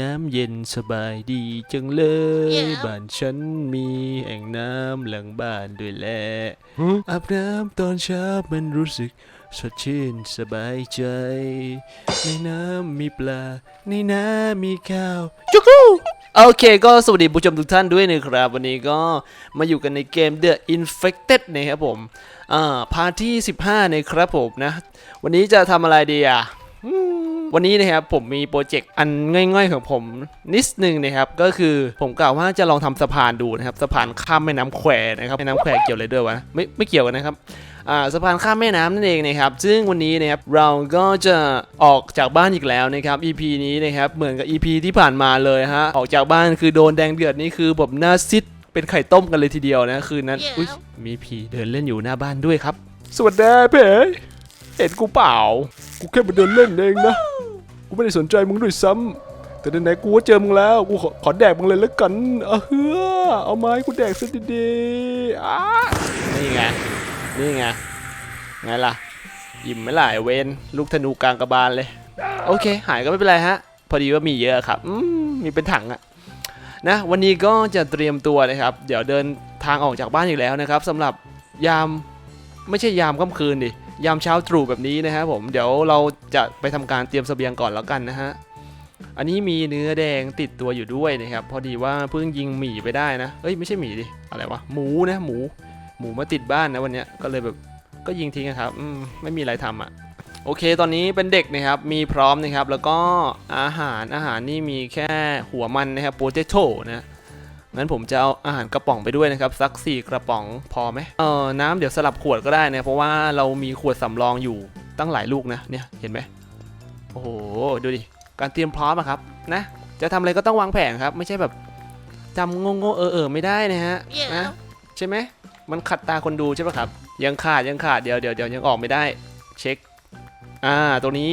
น้ำเย็นสบายดีจังเลย Yeah. บ้านฉันมีแอ่งน้ำหลังบ้านด้วยแหละฮะอาบน้ำตอนเช้ามันรู้สึกสดชื่นสบายใจ ในน้ำมีปลา ในน้ำมีข้าวจุกรูโอเคก็สวัสดีผู้ชมทุกท่านด้วยนะครับ วันนี้ก็มาอยู่กันในเกม The Infected นะครับผม อ่าพาร์ทที่ 15 นะครับผมนะ วันนี้จะทำอะไรดีอะ วันนี้นะครับผมมีโปรเจกต์อันง่ายๆของผมนิดนึงนะครับก็คือผมกล่าวว่าจะลองทำสะพานดูนะครับสะพานข้ามแม่น้ำแควนะครับแม่น้ำแควเกี่ยวอะไรด้วยวะไม่ไม่เกี่ยวกันนะครับอ่าสะพานข้ามแม่น้ำนั่นเองนะครับ ซึ่งวันนี้นะครับเราก็จะออกจากบ้านอีกแล้วนะครับ EP นี้นะครับเหมือนกับ EP ที่ผ่านมาเลยฮะออกจากบ้านคือโดนแดงเดือดนี่คือแบบหน้าซิดเป็นไข่ต้มกันเลยทีเดียวนะคืนนั้นอุ้ยมีผีเดินเล่นอยู่หน้าบ้านด้วยครับ สวัสดีเพ่ เห็นกูเปล่า กูแค่มาเดินเล่นเองนะ กูไม่ได้สนใจมึงด้วยซ้ำแต่ไหนๆกูก็เจอมึงแล้ว กูขอขอแดกมึงเลยแล้วกันเออเฮือเอาไม้กูแดกซะดีๆอ้านี่ไง นี่ไง ไงล่ะยิ้มไหม่ล่ะไอ้เวนลูกธนูกลางกระบาลเลย โอเค หายก็ไม่เป็นไรฮะ พอดีว่ามีเยอะครับ อืม มีเป็นถังอะนะวันนี้ก็จะเตรียมตัวนะครับ เดี๋ยวเดินทางออกจากบ้านอีกแล้วนะครับสำหรับยามไม่ใช่ยามค่ำคืนดิ ยามเช้าตรู่แบบนี้นะครับผมเดี๋ยวเราจะไปทำการเตรียมเสบียงก่อนแล้วกันนะฮะอันนี้มีเนื้อแดงติดตัวอยู่ด้วยนะครับพอดีว่าเพิ่งยิงหมีไปได้นะเอ้ยไม่ใช่หมีดิอะไรวะหมูนะหมู หมูมาติดบ้านนะวันเนี้ยก็เลยแบบก็ยิงทิ้งอะครับมไม่มีอะไรทำอะโอเค ตอนนี้เป็นเด็กนะครับ มีพร้อมนะครับ แล้วก็อาหาร อาหารนี่มีแค่หัวมันนะครับโปเตโต้นะ งั้นผมจะเอาอาหารกระป๋องไปด้วยนะครับสักสี่กระป๋องพอไหมเออน้ำเดี๋ยวสลับขวดก็ได้นะเพราะว่าเรามีขวดสำรองอยู่ตั้งหลายลูกนะเนี่ยเห็นไหมโอ้โหดูดิการเตรียมพร้อมอะครับนะจะทำอะไรก็ต้องวางแผนครับ ไม่ใช่แบบจำงงๆเออเออๆไม่ได้นะฮะนะ Yeah. ใช่ไหมมันขัดตาคนดูใช่ปะครับ ยังขาดยังขาดเดี๋ยวเดี๋ยวเดี๋ยวยังออกไม่ได้เช็คอ่าตัวนี้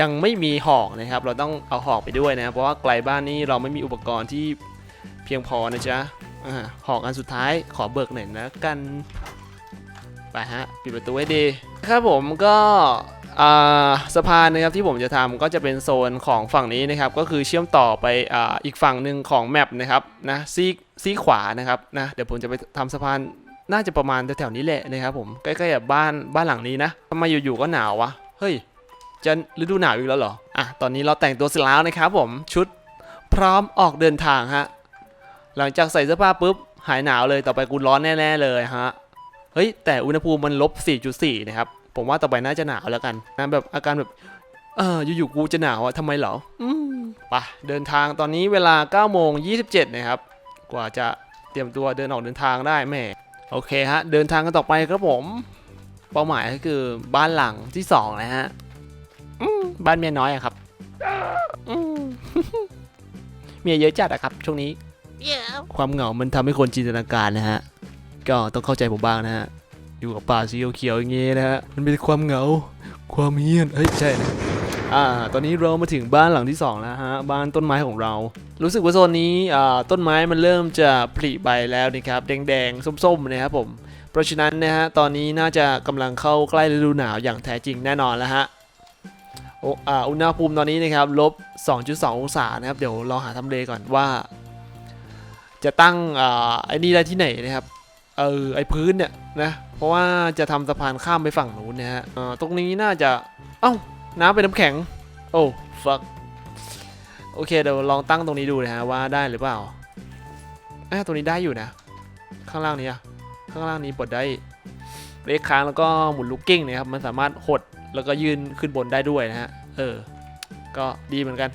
ยังไม่มีหอกนะครับ เราต้องเอาหอกไปด้วยนะ เพราะว่าไกลบ้านนี้เราไม่มีอุปกรณ์ที่ เพียงพอนะจ๊ะอ่าหอกอันสุดท้ายขอเบิกหน่อยนะกัน ไปฮะ ปิดประตูให้ดี ครับผมก็อ่าสะพานนะครับที่ผมจะทำก็จะเป็นโซนของฝั่งนี้นะครับก็คือเชื่อมต่อไปอ่าอีกฝั่งหนึ่งของแมปนะครับนะซีซีขวานะครับนะเดี๋ยวผมจะไปทำสะพานน่าจะประมาณแถวๆนี้แหละนะครับผมใกล้ๆกับบ้านบ้านหลังนี้นะทำไมอยู่ๆก็หนาววะเฮ้ยจะฤดูหนาวอีกแล้วเหรออะตอนนี้เราแต่งตัวเสร็จแล้วนะครับผมชุดพร้อมออกเดินทางฮะ หลังจากใส่เสื้อผ้าปุ๊บหายหนาวเลยต่อไปกูร้อนแน่ๆเลยฮะเฮ้ยแต่อุณหภูมิมันลบ 4.4 นะครับ ผมว่าต่อไปน่าจะหนาวแล้วกันนะแบบอาการแบบเอออยู่ๆกูจะหนาวอะทำไมเหรออืมไปะเดินทางตอนนี้เวลา9โมง27นะครับ กว่าจะเตรียมตัวเดินออกเดินทางได้แม่โอเคฮะ เดินทางกันต่อไปครับผม เป้าหมายก็คือบ้านหลังที่สองนะฮะบ้านเมียน้อยอะครับเมียเยอะจัดอะครับช่วงนี้ ความเหงามันทำให้คนจินตนาการนะฮะ ก็ต้องเข้าใจผมบ้างนะฮะ อยู่กับป่าสีเขียวๆอย่างงี้นะฮะ มันเป็นความเหงา ความเฮี้ยน เฮ้ยใช่นะอ่า ตอนนี้เรามาถึงบ้านหลังที่สองแล้วฮะ บ้านต้นไม้ของเรา รู้สึกว่าโซนนี้ อ่า ต้นไม้มันเริ่มจะผลิใบแล้วนะครับ แดงๆ ส้มๆ นะครับผม เพราะฉะนั้นนะฮะ ตอนนี้น่าจะกำลังเข้าใกล้ฤดูหนาวอย่างแท้จริงแน่นอนแล้วฮะอุณหภูมิตอนนี้นะครับลบ 2.2 องศานะครับ เดี๋ยวเราหาทำเลก่อนว่า จะตั้งอ่าไอ้นี่ได้ที่ไหนนะครับเออไอ้พื้นเนี่ยนะเพราะว่าจะทำสะพานข้ามไปฝั่งนู้นนะฮะเออตรงนี้น่าจะเอ้าน้ำเป็นน้ำแข็ง โอ้ fuck โอเคเดี๋ยวลองตั้งตรงนี้ดูนะฮะว่าได้หรือเปล่าอะตรงนี้ได้อยู่นะ ข้างล่างนี้อะข้างล่างนี้ปลดได้เลขค้างแล้วก็หมุนลูกกิ้งนะครับมันสามารถหดแล้วก็ยืนขึ้นบนได้ด้วยนะฮะเออ ก็ดีเหมือนกัน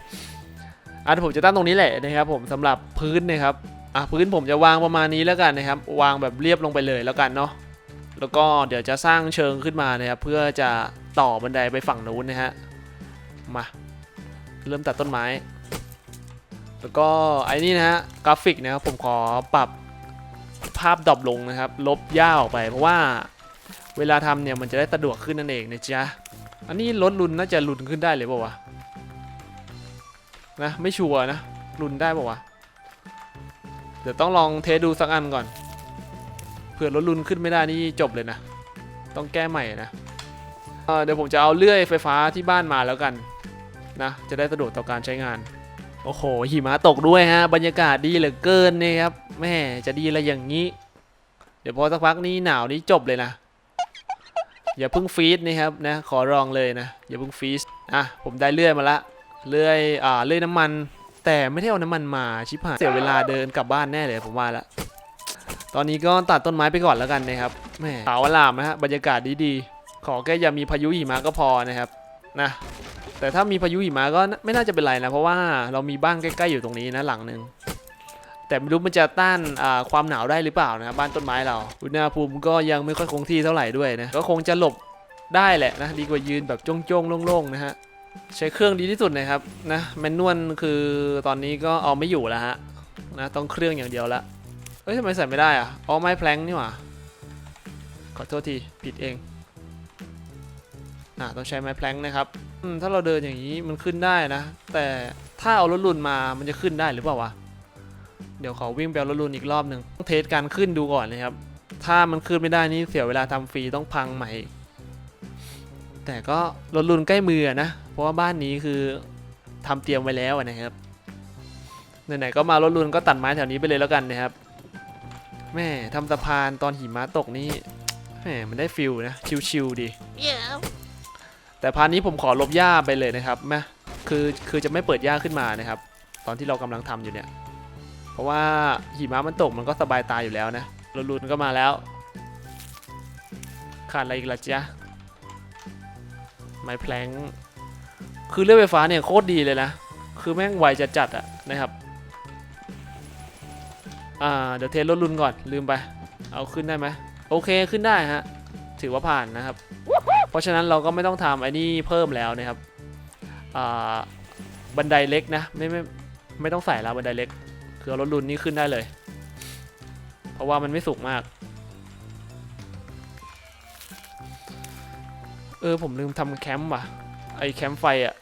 อะผมจะตั้งตรงนี้แหละนะครับผมสำหรับพื้นนะครับ อะพื้นผมจะวางประมาณนี้แล้วกันนะครับ วางแบบเรียบลงไปเลยแล้วกันเนาะแล้วก็เดี๋ยวจะสร้างเชิงขึ้นมานะครับเพื่อจะต่อบันไดไปฝั่งนู้นนะฮะมาเริ่มตัดต้นไม้ แล้วก็ไอ้นี่นะฮะกราฟิกนะครับผมขอปรับภาพดรอปลงนะครับ ลบย่าออกไป เพราะว่าเวลาทำเนี่ยมันจะได้สะดวกขึ้นนั่นเองนะจ๊ะอันนี้ลดรุนน่าจะรุนขึ้นได้เลยเปล่าวะนะไม่ชัวร์นะรุนได้เปล่าวะ เดี๋ยวต้องลองเทสดูสักอันก่อน เผื่อลดรุนขึ้นไม่ได้นี่จบเลยนะ ต้องแก้ใหม่นะเเดี๋ยวผมจะเอาเลื่อยไฟฟ้าที่บ้านมาแล้วกันนะ จะได้สะดวกต่อการใช้งาน โอ้โห หิมะตกด้วยฮะ บรรยากาศดีเหลือเกินนี่ครับ แม่จะดีอะไรอย่างนี้ เดี๋ยวพอสักพักนี้หนาวนี้จบเลยนะ อย่าเพิ่งฟีดนะครับนะ ขอรองเลยนะ อย่าเพิ่งฟีดอะ ผมได้เลื่อยมาละ เลื่อย อ่า เลื่อยน้ำมัน แต่ไม่ได้เอาน้ำมันมาชิบหายเสียเวลาเดินกลับบ้านแน่เลยผมว่าละตอนนี้ก็ตัดต้นไม้ไปก่อนแล้วกันนะครับแม่ขาวอลามนะฮะบรรยากาศดีๆ ขอแค่อย่ามีพายุหิมะก็พอนะครับนะแต่ถ้ามีพายุหิมะก็ไม่น่าจะเป็นไรนะ เพราะว่าเรามีบ้านใกล้ๆอยู่ตรงนี้นะหลังหนึ่งแต่ไม่รู้มันจะต้านความหนาวได้หรือเปล่านะบ้านต้นไม้เรา อุณหภูมิก็ยังไม่ค่อยคงที่เท่าไหร่ด้วยนะก็คงจะหลบได้แหละนะดีกว่ายืนแบบจ้องๆโล่งๆนะฮะ ใช้เครื่องดีที่สุดนะครับนะแมนนวลคือตอนนี้ก็เอาไม่อยู่แล้วฮะนะต้องเครื่องอย่างเดียวละเฮ้ยทำไมใส่ไม่ได้อะอ๋อไม้แพลงนี่หว่าขอโทษทีผิดเองอ่าต้องใช้ไม้แพลงนะครับอืมถ้าเราเดินอย่างนี้มันขึ้นได้นะ แต่ถ้าเอารถลุนมามันจะขึ้นได้หรือเปล่าวะเดี๋ยวขอวิ่งไปเอารถลุนอีกรอบหนึ่งต้องเทสการขึ้นดูก่อนนะครับถ้ามันขึ้นไม่ได้นี่เสียเวลาทำฟรีต้องพังใหม่ แต่ก็รถลุนใกล้มืออะนะ เพราะว่าบ้านนี้คือทำเตรียมไว้แล้วอะนะครับไหนๆก็มารถลุนก็ตัดไม้แถวนี้ไปเลยแล้วกันนะครับแม่ทำสะพานตอนหิมะตกนี่แหมมันได้ฟิลนะชิลๆดี Yeah. แต่พาร์ทนี้ผมขอลบหญ้าไปเลยนะครับแม่คือคือจะไม่เปิดหญ้าขึ้นมานะครับ ตอนที่เรากำลังทำอยู่เนี่ย เพราะว่าหิมะมันตกมันก็สบายตาอยู่แล้วนะรถลุนก็มาแล้วขาดอะไรอีกล่ะจ๊ะ ไม้แพลงคือเลื่อยไฟฟ้าเนี่ยโคตรดีเลยนะ คือแม่งไวจะจัดอะนะครับ อ่าเดี๋ยวเทสรถลุนก่อนลืมไป เอาขึ้นได้ไหมโอเคขึ้นได้ฮะ ถือว่าผ่านนะครับ เพราะฉะนั้นเราก็ไม่ต้องทำไอ้นี่เพิ่มแล้วนะครับ อ่าบันไดเล็กนะไม่ไม่ไม่ต้องใส่แล้วบันไดเล็ก คือเอารถลุนนี่ขึ้นได้เลย เพราะว่ามันไม่สูงมาก เออผมลืมทำแคมป์ว่ะไอแคมป์ไฟอะ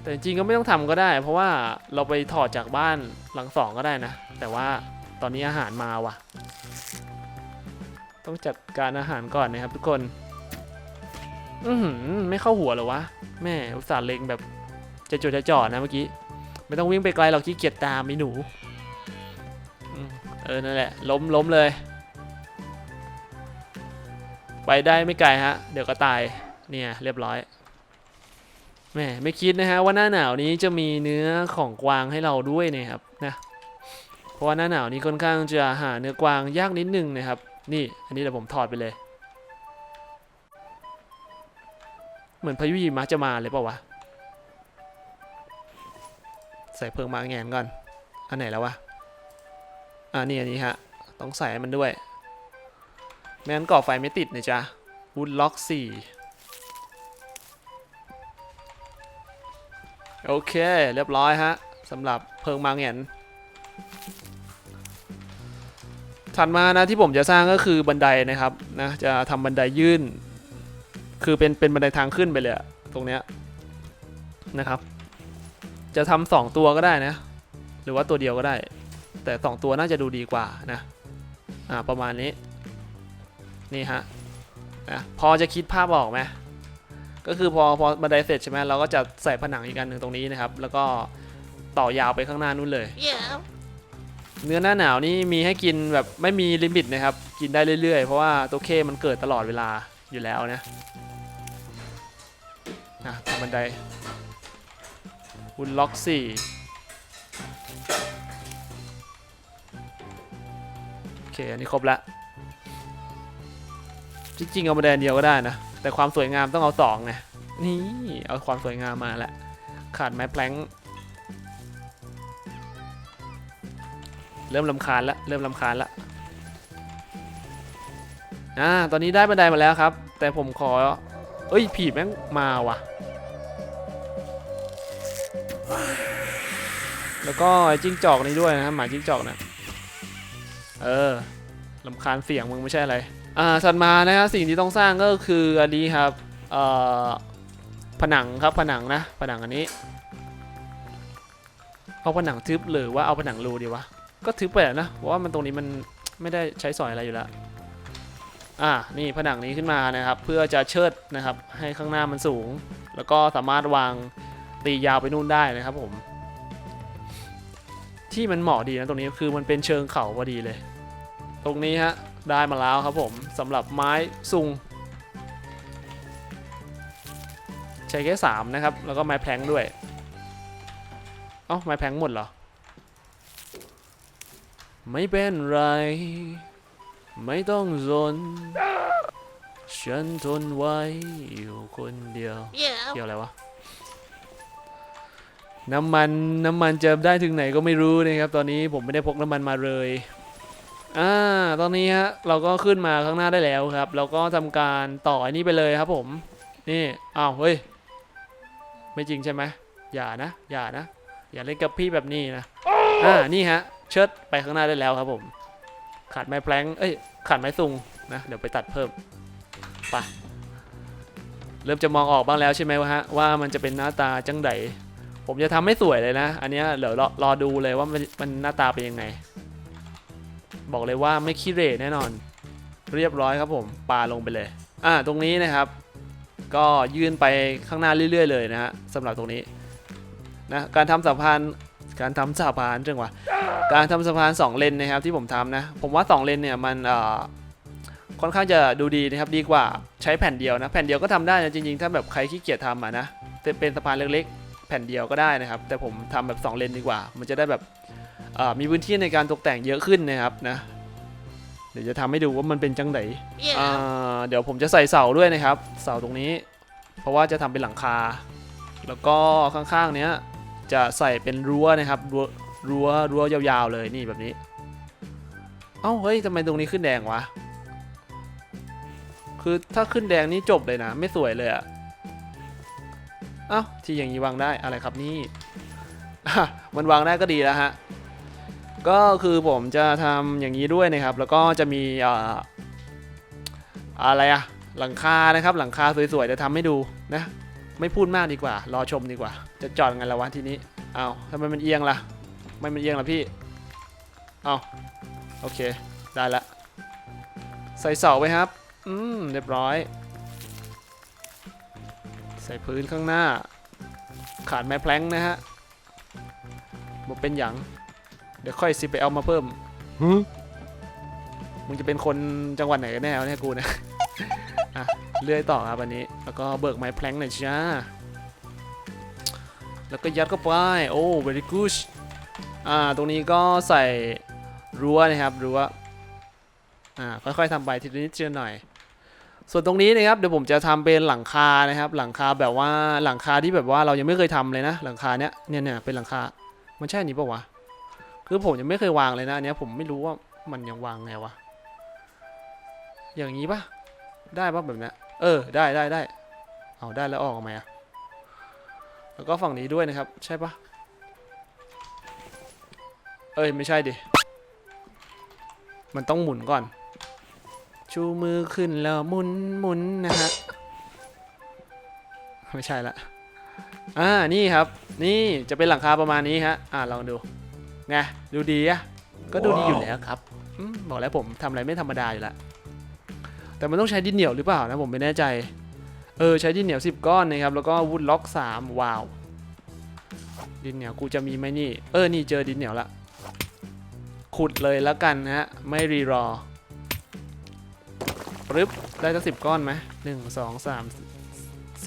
แต่จริงก็ไม่ต้องทำก็ได้ เพราะว่าเราไปถอดจากบ้านหลังสองก็ได้นะ แต่ว่าตอนนี้อาหารมาว่ะ ต้องจัดการอาหารก่อนนะครับทุกคน อือหือไม่เข้าหัวเหรอวะ แม่อุตส่าห์เลงแบบจะจดจะจ่อนะเมื่อกี้ ไม่ต้องวิ่งไปไกลเราขี้เกียจตามไอ้หนูอเออนั่นแหละ ล้มล้มเลย ไปได้ไม่ไกลฮะ เดี๋ยวก็ตาย เนี่ยเรียบร้อยแม่ไม่คิดนะฮะว่าหน้าหนาวนี้จะมีเนื้อของกวางให้เราด้วยนะครับนะ เพราะว่าหน้าหนาวนี้ค่อนข้างจะหาเนื้อกวางยากนิดนึงนะครับ นี่อันนี้เดี๋ยวผมถอดไปเลย เหมือนพายุหิมะจะมาเลยเปล่าวะ ใส่เพิงมาแงนก่อน อันไหนแล้ววะ อ่านี่อันนี้ฮะ ต้องใส่มันด้วย ไม่งั้นก่อไฟไม่ติดนะจ๊ะวูดล็อกสี่โอเค เรียบร้อยฮะสำหรับเพิงมาแงนถัดมานะที่ผมจะสร้างก็คือบันไดนะครับนะจะทำบันไดยื่น คือเป็นเป็นบันไดทางขึ้นไปเลยตรงเนี้ยนะครับ จะทำสองตัวก็ได้นะ หรือว่าตัวเดียวก็ได้ แต่สองตัวน่าจะดูดีกว่านะอ่าประมาณนี้ นี่ฮะนะพอจะคิดภาพออกไหมก็คือพอพอบันไดเสร็จใช่ไหมเราก็จะใส่ผนังอีกอันหนึ่งตรงนี้นะครับ แล้วก็ต่อยาวไปข้างหน้านู้นเลย Yeah. เนื้อหน้าหนาวนี่มีให้กินแบบไม่มีลิมิตนะครับ กินได้เรื่อยๆ เพราะว่าตัวเคมันเกิดตลอดเวลาอยู่แล้วนะอะทำบันไดวุนล็อกสี่โอเค อันนี้ครบละ จริงๆเอาบันไดอันเดียวก็ได้นะ แต่ความสวยงามต้องเอาสองไงนี่เอาความสวยงามมาละขาดไม้แพลงเริ่มลำคาญละเริ่มลำคาญละอ่าตอนนี้ได้บันไดมาแล้วครับ แต่ผมขอ เอ้ยผีแม่งมาว่ะ แล้วก็จิ้งจอกนี้ด้วยนะหมาจิ้งจอกนะเออลำคาญเสียงมึงไม่ใช่อะไร อ่าถัดมานะครับสิ่งที่ต้องสร้างก็คืออันนี้ครับเอ่อผนังครับผนังนะ ผนังอันนี้เอาผนังทึบหรือว่าเอาผนังรูดีวะก็ทึบไปอะนะเพราะว่ามันตรงนี้มันไม่ได้ใช้สอยอะไรอยู่แล้วอ่านี่ผนังนี้ขึ้นมานะครับ เพื่อจะเชิดนะครับ ให้ข้างหน้ามันสูง แล้วก็สามารถวางตียาวไปนู่นได้นะครับผม ที่มันเหมาะดีนะตรงนี้คือมันเป็นเชิงเขาพอดีเลย ตรงนี้ฮะ ได้มาแล้วครับผมสำหรับไม้ซุงใช้แค่สามนะครับ แล้วก็ไม้แพลงด้วย เอ้า ไม้แพลงหมดเหรอ ไม่เป็นไร ไม่ต้องสนฉันทนไว้อยู่คนเดียว Yeah. เกี่ยวอะไรวะ น้ำมัน น้ำมันจะได้ถึงไหนก็ไม่รู้นะครับ ตอนนี้ผมไม่ได้พกน้ำมันมาเลย อ่าตอนนี้ฮะเราก็ขึ้นมาข้างหน้าได้แล้วครับ เราก็ทำการต่ออันนี้ไปเลยครับผม นี่อ้าวเฮ้ยไม่จริงใช่ไหมอย่านะ อย่านะ อย่าเล่นกับพี่แบบนี้นะอ่านี่ฮะ เชิดไปข้างหน้าได้แล้วครับผม ขาดไม้แพลงเอ้ยขาดไม้ซุงนะเดี๋ยวไปตัดเพิ่มไปเริ่มจะมองออกบ้างแล้วใช่ไหมวะฮะว่ามันจะเป็นหน้าตาจังไดผมจะทำให้สวยเลยนะ อันนี้เดี๋ยวรอรอดูเลยว่ามันมันหน้าตาเป็นยังไง บอกเลยว่าไม่ขี้เหร่แน่นอน เรียบร้อยครับผมปาลงไปเลย อ่าตรงนี้นะครับ ก็ยื่นไปข้างหน้าเรื่อย ๆ เลยนะฮะสำหรับตรงนี้นะการทำสะพานการทำสะพานจังหวะการทำสะพานสองเลนนะครับที่ผมทำนะผมว่าสองเลนเนี่ยมันเอ่อค่อนข้างจะดูดีนะครับดีกว่าใช้แผ่นเดียวนะแผ่นเดียวก็ทำได้นะจริงๆ ถ้าแบบใครขี้เกียจทำอะนะจะเป็นสะพานเล็กๆ แผ่นเดียวก็ได้นะครับ แต่ผมทำแบบสองเลนดีกว่า มันจะได้แบบ มีพื้นที่ในการตกแต่งเยอะขึ้นนะครับนะเดี๋ยวจะทำให้ดูว่ามันเป็นจังได Yeah. อ่าเดี๋ยวผมจะใส่เสาด้วยนะครับ เสาตรงนี้ เพราะว่าจะทำเป็นหลังคา แล้วก็ข้างๆเนี้ยจะใส่เป็นรั้วนะครับ รั้วรั้วรั้วยาวๆเลยนี่แบบนี้ เอ้าเฮ้ยทำไมตรงนี้ขึ้นแดงวะ คือถ้าขึ้นแดงนี่จบเลยนะ ไม่สวยเลยอะเอ้าที่อย่างนี้วางได้อะไรครับนี่อะมันวางได้ก็ดีแล้วฮะ ก็คือผมจะทำอย่างนี้ด้วยนะครับ แล้วก็จะมีอ่ออะไรอะหลังคานะครับ หลังคาสวยๆจะทำให้ดูนะ ไม่พูดมากดีกว่า รอชมดีกว่า จะจอดไงละวะทีนี้เอาทำไมมันเอียงล่ะไม่มันเอียงล่ะพี่เอาโอเค ได้ละใส่เสาไปครับ อืมเรียบร้อย ใส่พื้นข้างหน้า ขาดไม้แพลงนะฮะบอกเป็นหยัง เดี๋ยวค่อยสิไปเอามาเพิ่มฮึมึงจะเป็นคนจังหวัดไหนกันแน่วะเนี่ยกูเนะ อะเลื่อยต่อครับอันนี้ แล้วก็เบิกไม้แพลงหน่อยจ้าแล้วก็ยัดเข้าไป โอ้ very good อ่า ตรงนี้ก็ใส่รั้วนะครับ รั้ว อ่า ค่อยๆทำไปทีละนิดทีละหน่อย ส่วนตรงนี้นะครับ เดี๋ยวผมจะทำเป็นหลังคานะครับ หลังคาแบบว่า หลังคาที่แบบว่าเรายังไม่เคยทำเลยนะ หลังคาเนี้ยเนี่ยเนี่ยเป็นหลังคา มันใช่อันนี้ปะวะ คือผมยังไม่เคยวางเลยนะอันเนี้ยผมไม่รู้ว่ามันยังวางไงวะ อย่างนี้ปะได้ปะแบบนี้เออ ได้ได้ได้ เอาได้แล้วออกมาอะแล้วก็ฝั่งนี้ด้วยนะครับ ใช่ปะเอ้ย ไม่ใช่ดิ มันต้องหมุนก่อน ชูมือขึ้นแล้วหมุนหมุนนะฮะ ไม่ใช่ละ อ่า นี่ครับ นี่จะเป็นหลังคาประมาณนี้ฮะ อ่าลองดู ไงดูดีอะก็ดูดีอยู่แล้วครับอมบอกแล้วผมทำอะไรไม่ธรรมดาอยู่แล้วแต่มันต้องใช้ดินเหนียวหรือเปล่านะผมไม่แน่ใจ เออใช้ดินเหนียว 10 ก้อนนะครับแล้วก็วูดล็อก 3ว้าวดินเหนียวกูจะมีไหมนี่ เออนี่เจอดินเหนียวละขุดเลยแล้วกันนะฮะไม่รีรอปึ๊บได้ตั้งสิบก้อนไหมหนึ่งสองสาม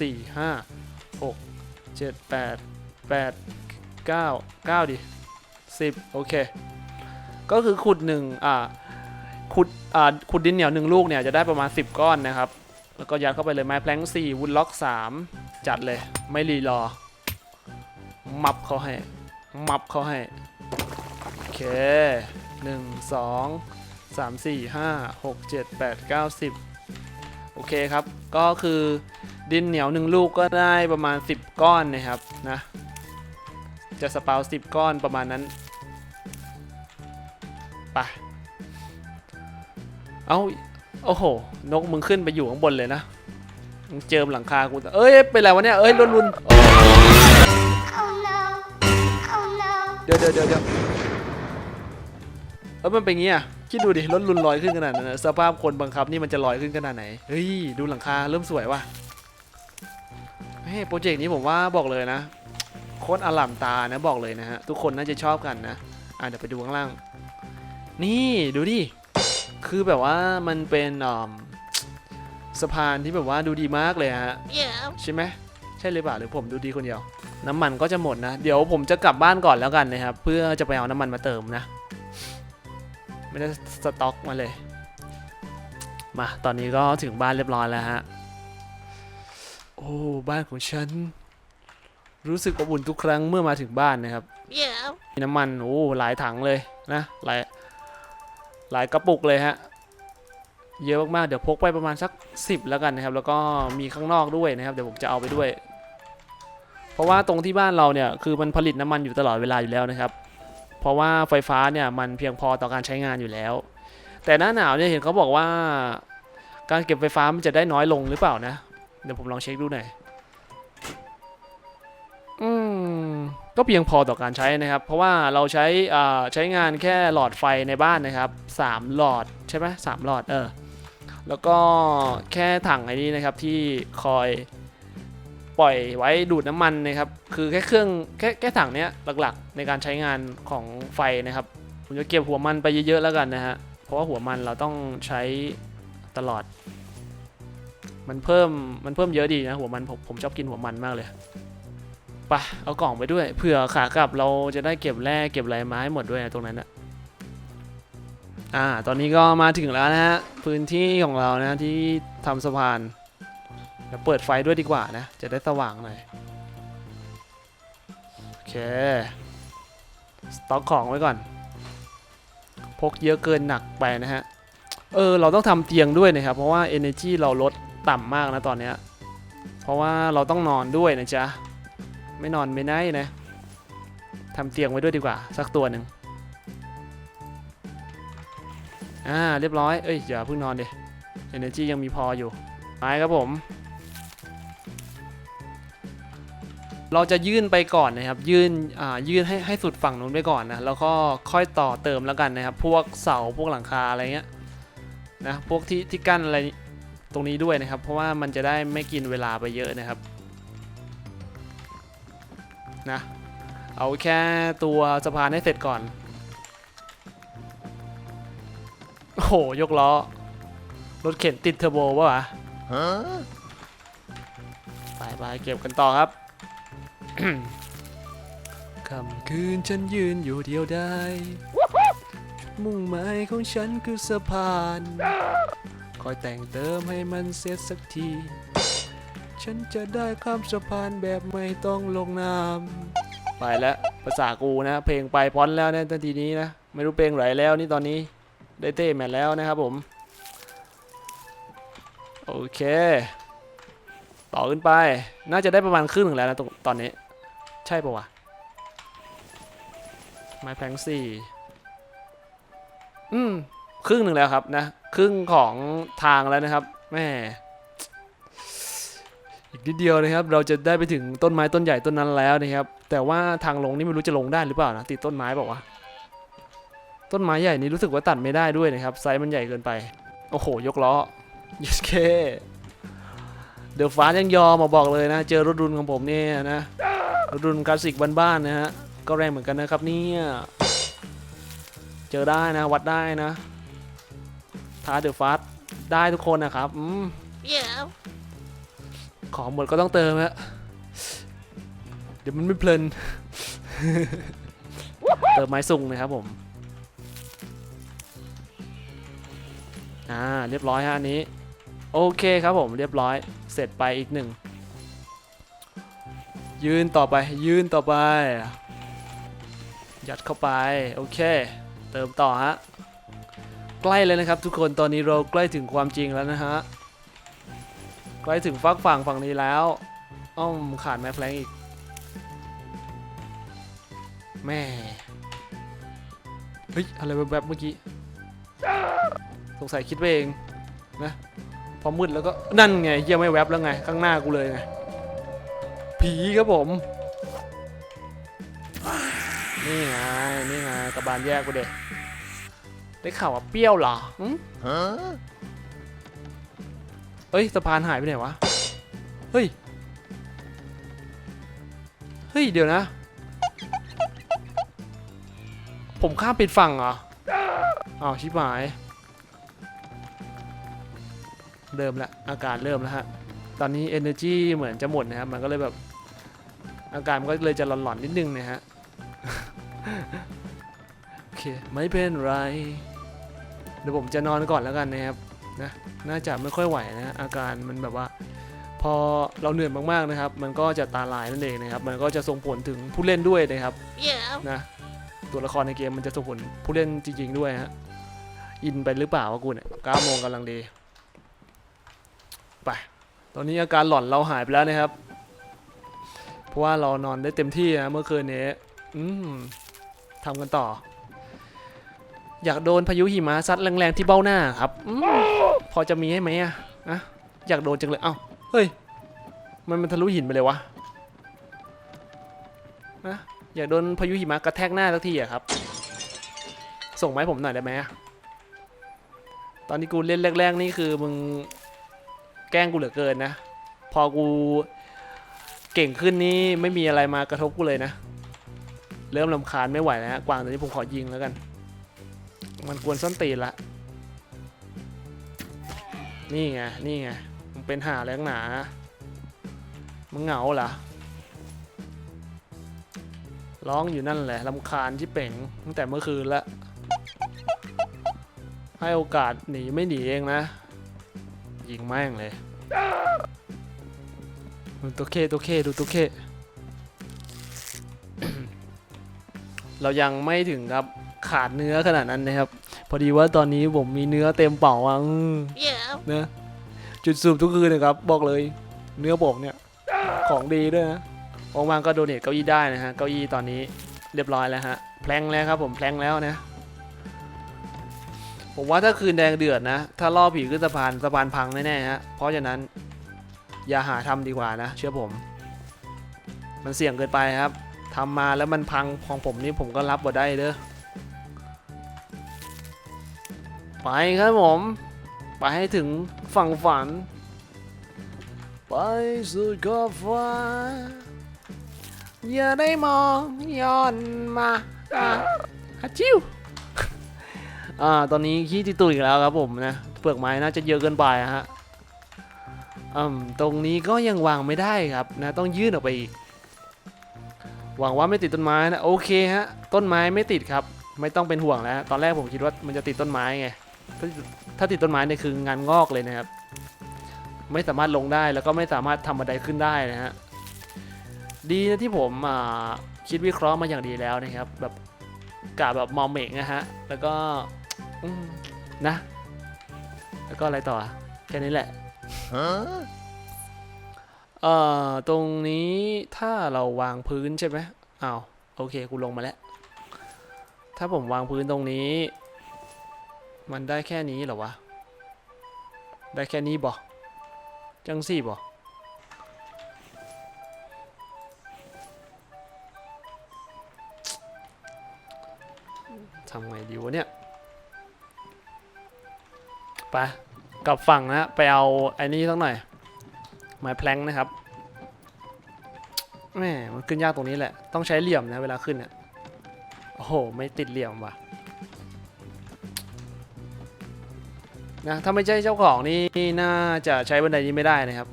สี่ห้าหกเจ็ดแปดแปดเก้าเก้าดิ สิบโอเค ก็คือขุดหนึ่งอ่าขุดอ่าขุดดินเหนียวหนึ่งลูกเนี่ยจะได้ประมาณ 10 ก้อนนะครับ แล้วก็ยัดเข้าไปเลยไม้แพลง4วุ้นล็อก 3 จัดเลย ไม่รีรอ มับเขาให้ มับเขาให้ โอเค 1 2 3 4 5 6 7 8 9 10 โอเคครับ ก็คือดินเหนียวหนึ่งลูกก็ได้ประมาณ 10 ก้อนนะครับนะ จะสปาว10 ก้อนประมาณนั้น ไปเอาโอ้โห นกมึงขึ้นไปอยู่ข้างบนเลยนะมึงเจิมหลังคากูแต่เอ้ย เป็นไรวะเนี่ย เอ้ยรุนรุนโอ้ Oh no. Oh no. เดี๋ยวเดี๋ยวเดี๋ยวเดี๋ยวเออมันเป็นงี้อะ คิดดูดิรถรุนลอยขึ้นขนาดนั้นนะสภาพคนบังคับนี่มันจะลอยขึ้นขนาดไหน เฮ้ย ดูหลังคาเริ่มสวยว่ะเฮ้ยโปรเจกต์นี้ผมว่าบอกเลยนะโคตรอลัมตานะบอกเลยนะฮะ ทุกคนน่าจะชอบกันนะ อะเดี๋ยวไปดูข้างล่าง นี่ดูดิ คือแบบว่ามันเป็นอ่อมสะพานที่แบบว่าดูดีมากเลยฮะ Yeah. ใช่ไหมใช่หรือเปล่าหรือผมดูดีคนเดียว น้ำมันก็จะหมดนะ เดี๋ยวผมจะกลับบ้านก่อนแล้วกันนะครับ เพื่อจะไปเอาน้ำมันมาเติมนะ ไม่ได้สต็อกมาเลย มา ตอนนี้ก็ถึงบ้านเรียบร้อยแล้วฮะ โอ้ บ้านของฉัน รู้สึกอบอุ่นทุกครั้งเมื่อมาถึงบ้านนะครับ Yeah. มีน้ำมัน โอ้ หลายถังเลยนะ หลาย หลายกระปุกเลยฮะเยอะมากๆเดี๋ยวพกไปประมาณสัก 10 แล้วกันนะครับ แล้วก็มีข้างนอกด้วยนะครับ เดี๋ยวผมจะเอาไปด้วย เพราะว่าตรงที่บ้านเราเนี่ยคือมันผลิตน้ำมันอยู่ตลอดเวลาอยู่แล้วนะครับ เพราะว่าไฟฟ้าเนี่ยมันเพียงพอต่อการใช้งานอยู่แล้ว แต่หน้าหนาวเนี่ยเห็นเขาบอกว่า การเก็บไฟฟ้ามันจะได้น้อยลงหรือเปล่านะ เดี๋ยวผมลองเช็คดูหน่อย ก็เพียงพอต่อการใช้นะครับ เพราะว่าเราใช้ใช้งานแค่หลอดไฟในบ้านนะครับ 3 หลอดใช่ไหมสามหลอดเออแล้วก็แค่ถังไอ้นี้นะครับที่คอยปล่อยไว้ดูดน้ำมันนะครับ คือแค่เครื่องแค่แค่ถังเนี้ยหลักๆ ในการใช้งานของไฟนะครับ ผมจะเก็บหัวมันไปเยอะๆแล้วกันนะฮะ เพราะว่าหัวมันเราต้องใช้ตลอด มันเพิ่มมันเพิ่มเยอะดีนะหัวมันผมผมชอบกินหัวมันมากเลย ปะเอากล่องไปด้วยเผื่อขากลับเราจะได้เก็บแร่เก็บอะไรมาให้หมดด้วยนะตรงนั้นนะอ่า ตอนนี้ก็มาถึงแล้วนะฮะพื้นที่ของเรานะที่ทำสะพานเดี๋ยวเปิดไฟด้วยดีกว่านะ จะได้สว่างหน่อยโอเคสต็อกของไว้ก่อน พกเยอะเกินหนักไปนะฮะเออเราต้องทำเตียงด้วยนะครับ เพราะว่า energy เราลดต่ำมากนะตอนเนี้ยเพราะว่าเราต้องนอนด้วยนะจ๊ะ ไม่นอนไม่ได้นะทำเตียงไว้ด้วยดีกว่า สักตัวหนึ่งอ่าเรียบร้อย เอ้ยอย่าเพิ่งนอนเดิ energy ยังมีพออยู่ไปครับผม เราจะยื่นไปก่อนนะครับ ยื่นอ่ายื่นให้ให้สุดฝั่งนู้นไปก่อนนะ แล้วก็ค่อยต่อเติมแล้วกันนะครับ พวกเสาพวกหลังคาอะไรเงี้ยนะ พวกที่ที่กั้นอะไรตรงนี้ด้วยนะครับ เพราะว่ามันจะได้ไม่กินเวลาไปเยอะนะครับ นะ เอาแค่ตัวสะพานให้เสร็จก่อน โอ้โห ยกล้อ รถเข็นติดเทอร์โบวะวะไปไปเก็บกันต่อครับคำคืนฉันยืนอยู่เดียวได้มุ่งหมายของฉันคือสะพาน คอยแต่งเติมให้มันเสร็จสักที ฉันจะได้ข้ามสะพานแบบไม่ต้องลงน้ำไปแล้วภาษากูนะ เพลงไปพร้อนแล้วนะทันทีนี้นะ ไม่รู้เพลงไหนแล้วนี่ตอนนี้ได้เต้แมทแล้วนะครับผม โอเค ต่อขึ้นไป น่าจะได้ประมาณครึ่งหนึ่งแล้วนะตรงตอนนี้ ใช่ปะวะไม้แพงสี่อืม ครึ่งหนึ่งแล้วครับนะ ครึ่งของทางแล้วนะครับแม่ อีกนิดเดียวนะครับ เราจะได้ไปถึงต้นไม้ต้นใหญ่ต้นนั้นแล้วนะครับ แต่ว่าทางลงนี่ไม่รู้จะลงได้หรือเปล่านะติดต้นไม้บอกว่าต้นไม้ใหญ่นี้รู้สึกว่าตัดไม่ได้ด้วยนะครับไซส์มันใหญ่เกินไป โอ้โห ยกล้อยัสเคเดอะฟ้ายังยอมมาบอกเลยนะ เจอรถรุนของผมเนี่ยนะรถรุนคลาสสิกบ้านๆนะฮะก็แรงเหมือนกันนะครับเนี่ยเจอได้นะวัดได้นะท้าเดอะฟาสได้ทุกคนนะครับอืม Yeah. ของหมดก็ต้องเติมฮะเดี๋ยวมันไม่เพลิน เติมไม้สุ่งนะครับผมอ่าเรียบร้อยฮะอันนี้ โอเคครับผมเรียบร้อยเสร็จไปอีกหนึ่งยืนต่อไปยืนต่อไป ยัดเข้าไป โอเค เติมต่อฮะ ใกล้เลยนะครับทุกคนตอนนี้เราใกล้ถึงความจริงแล้วนะฮะ ใกล้ถึงฟักฝั่งฝั่งนี้แล้ว อ้อมขาดแม่แฟลงอีก แม่ เฮ้ย อะไรแวบเมื่อกี้ สงสัยคิดไปเองนะ พอมืดแล้วก็ นั่นไงเฮียไม่แวบแล้วไง ข้างหน้ากูเลยไง ผีครับผม นี่ไง นี่ไงกระบาลแยกกูเด็ได้ข่าวว่าเปรี้ยวเหรอหึ เอ้ยสะพานหายไปไหนวะ เฮ้ย เฮ้ย เดี๋ยวนะ ผมข้ามปิดฝั่งเหรออ้าวชิบหาย เริ่มล้วอาการเริ่มแล้วฮะ ตอนนี้ energy เหมือนจะหมดนะครับ มันก็เลยแบบ อาการมันก็เลยจะหลอนๆนิดนึงนะฮะ โอเค ไม่เป็นไร เดี๋ยวผมจะนอนก่อนแล้วกันนะครับ นะน่าจะไม่ค่อยไหวนะอาการมันแบบว่า พอเราเหนื่อยมากๆนะครับ มันก็จะตาลายนั่นเองนะครับ มันก็จะส่งผลถึงผู้เล่นด้วยนะครับนะตัวละครในเกมมันจะส่งผลผู้เล่นจริง ๆด้วยฮะอินไปหรือเปล่าวะกูเนี่ยเก้าโมงกำลังดีไปตอนนี้อาการหลอนเราหายไปแล้วนะครับ เพราะว่าเรานอนได้เต็มที่นะเมื่อคืนนี้อืมทำกันต่อ อยากโดนพายุหิมะซัดแรงๆที่เบ้าหน้าครับอพอจะมีให้ไหมอะอะอยากโดนจังเลยเอ้าเฮ้ย มันมันทะลุหินไปเลยวะนะอยากโดนพายุหิมะกระแทกหน้าสักทีอะครับ ส่งมาให้ผมหน่อยได้ไหมอะตอนที่กูเล่นแรกๆนี่คือมึงแกล้งกูเหลือเกินนะ พอกูเก่งขึ้นนี่ไม่มีอะไรมากระทบกูเลยนะ เริ่มลำคาญไม่ไหวแล้วฮะกวางตัวนี้ผมขอยิงแล้วกัน มันกวนส้นตีนละ นี่ไง นี่ไง มึงเป็นหาแรงหนา มึงเหงาเหรอ ร้องอยู่นั่นแหละลำคาญที่เป่งตั้งแต่เมื่อคืนละให้โอกาสหนีไม่หนีเองนะ ยิงแม่งเลยดูตัวเคตัวเคดูตัวเคเรายังไม่ถึงครับ ขาดเนื้อขนาดนั้นนะครับ พอดีว่าตอนนี้ผมมีเนื้อเต็มเป่าอะอืมนะจุดสูบทุกคืนนะครับ บอกเลย เนื้อบอกเนี่ย ของดีด้วยนะว่างๆก็โดเนทเก้าอี้ได้นะฮะ เก้าอี้ตอนนี้เรียบร้อยแล้วฮะ แพลงแล้วครับผมแพลงแล้วนะ ผมว่าถ้าคืนแดงเดือดนะ ถ้าล่อผีขึ้นสะพานสะพานพังแน่ๆฮะ เพราะฉะนั้น อย่าหาทำดีกว่านะ เชื่อผม มันเสี่ยงเกินไปครับทำมาแล้วมันพังของผมนี่ผมก็รับบ่ได้เด้อ ไปครับผม ไปให้ถึงฝั่งฝัน ไปสู่ขอบฟ้าอย่าได้มองย้อนมาอะฮัจิวอ่าตอนนี้ขี้ติตุยอีกแล้วครับผมนะเปลือกไม้น่าจะเยอะเกินไปฮะอืมตรงนี้ก็ยังวางไม่ได้ครับนะต้องยื่นออกไปอีกหวังว่าไม่ติดต้นไม้นะโอเคฮะต้นไม้ไม่ติดครับ ไม่ต้องเป็นห่วงแล้วตอนแรกผมคิดว่ามันจะติดต้นไม้ไง ถ้าถ้าติดต้นไม้เนี่ยคืองานงอกเลยนะครับ ไม่สามารถลงได้แล้วก็ไม่สามารถทำบันไดขึ้นได้นะฮะดีนะที่ผมอ่าคิดวิเคราะห์มาอย่างดีแล้วนะครับ แบบกะแบบมองเมกนะฮะแล้วก็อืมนะ แล้วก็อะไรต่อแค่นี้แหละเอ่อตรงนี้ถ้าเราวางพื้นใช่ไหมอ้าวโอเคกูลงมาแล้ว ถ้าผมวางพื้นตรงนี้ มันได้แค่นี้เหรอวะ ได้แค่นี้บ่จังสี่บ่ทำไงดีวะเนี่ย ไปกลับฝั่งนะไปเอาไอ้นี่สักหน่อย ไม้แพลงนะครับแม่มันขึ้นยากตรงนี้แหละ ต้องใช้เหลี่ยมนะเวลาขึ้นเนี่ยโอ้โห ไม่ติดเหลี่ยมว่ะ นะถ้าไม่ใช่เจ้าของนี่น่าจะใช้บันไดนี้ไม่ได้นะครับ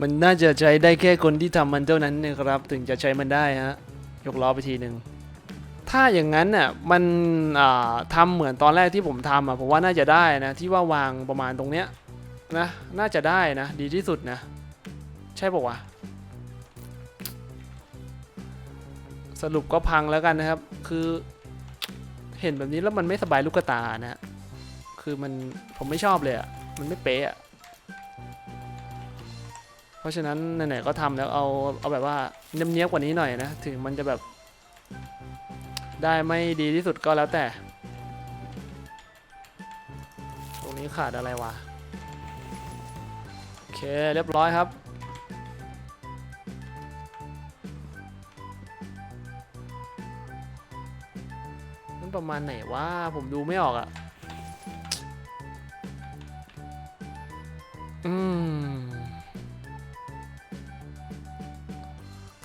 มันน่าจะใช้ได้แค่คนที่ทำมันเท่านั้นนะครับ ถึงจะใช้มันได้ฮะยกล้อไปทีหนึ่งถ้าอย่างนั้นน่ะมันอ่าทำเหมือนตอนแรกที่ผมทำอะผมว่าน่าจะได้นะที่ว่าวางประมาณตรงเนี้ยนะน่าจะได้นะดีที่สุดนะ ใช่ปะวะสรุปก็พังแล้วกันนะครับ คือเห็นแบบนี้แล้วมันไม่สบายลูกตานะฮะ คือมันผมไม่ชอบเลยอะ่ะ มันไม่เป๊ะอะ่ะ เพราะฉะนั้นไหนๆก็ทำแล้วเอาเอาแบบว่าเนี้ยบๆกว่านี้หน่อยนะ ถึงมันจะแบบ ได้ไม่ดีที่สุดก็แล้วแต่ ตรงนี้ขาดอะไรวะ โอเคเรียบร้อยครับนั่นประมาณไหนวะผมดูไม่ออกอะ่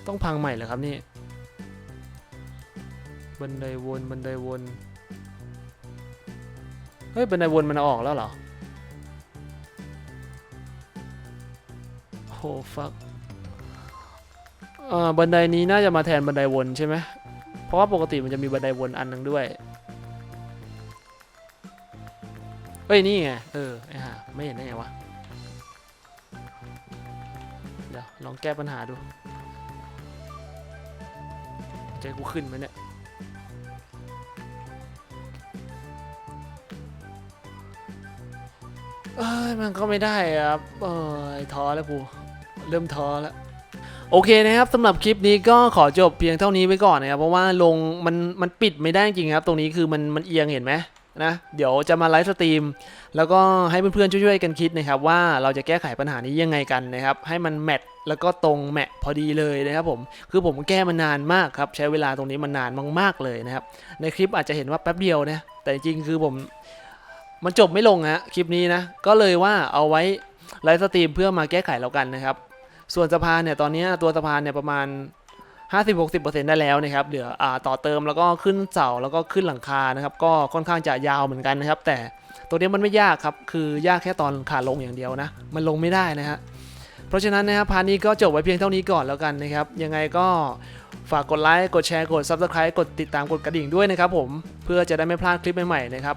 ต้องพังใหม่เหรอครับนี่ บันไดวนบันไดวน เฮ้ย บันไดวนมันออกแล้วเหรอโหฟักอ่าบันไดนี้น่าจะมาแทนบันไดวนใช่ไหม เพราะว่าปกติมันจะมีบันไดวนอันหนึงด้วยเฮ้ย นี่ไง เออไอ้ห่าไม่เห็นได้ไงวะ ลองแก้ปัญหาดูใจกูขึ้นไหมเนี่ยเอ้ยมันก็ไม่ได้อะครับเอ้ยท้อแล้วกูเริ่มท้อแล้วโอเคนะครับสำหรับคลิปนี้ก็ขอจบเพียงเท่านี้ไว้ก่อนนะครับเพราะว่าลงมันมันปิดไม่ได้จริงครับ ตรงนี้คือมันมันเอียงเห็นไหม นะเดี๋ยวจะมาไลฟ์สตรีม แล้วก็ให้เพื่อนๆช่วยๆกันคิดนะครับว่าเราจะแก้ไขปัญหานี้ยังไงกันนะครับ ให้มันแมทแล้วก็ตรงแมทพอดีเลยนะครับผมคือผมแก้มานานมากครับ ใช้เวลาตรงนี้มานานมากๆเลยนะครับ ในคลิปอาจจะเห็นว่าแป๊บเดียวนะแต่จริงๆคือผมมันจบไม่ลงฮะคลิปนี้นะ ก็เลยว่าเอาไว้ไลฟ์สตรีมเพื่อมาแก้ไขแล้วกันนะครับ ส่วนสะพานเนี่ยตอนนี้ตัวสะพานเนี่ยประมาณ 50-60%ได้แล้วนะครับเหลืออต่อเติมแล้วก็ขึ้นเสาแล้วก็ขึ้นหลังคานะครับก็ค่อนข้างจะยาวเหมือนกันนะครับ แต่ตัวนี้มันไม่ยากครับ คือยากแค่ตอนขาลงอย่างเดียวนะ มันลงไม่ได้นะฮะเพราะฉะนั้นนะครับพาร์ทนี้ก็จบไว้เพียงเท่านี้ก่อนแล้วกันนะครับ ยังไงก็ฝากกดไลค์ กดแชร์ กด Subscribe กดติดตามกดกระดิ่งด้วยนะครับผม เพื่อจะได้ไม่พลาดคลิปใหม่ๆนะครับ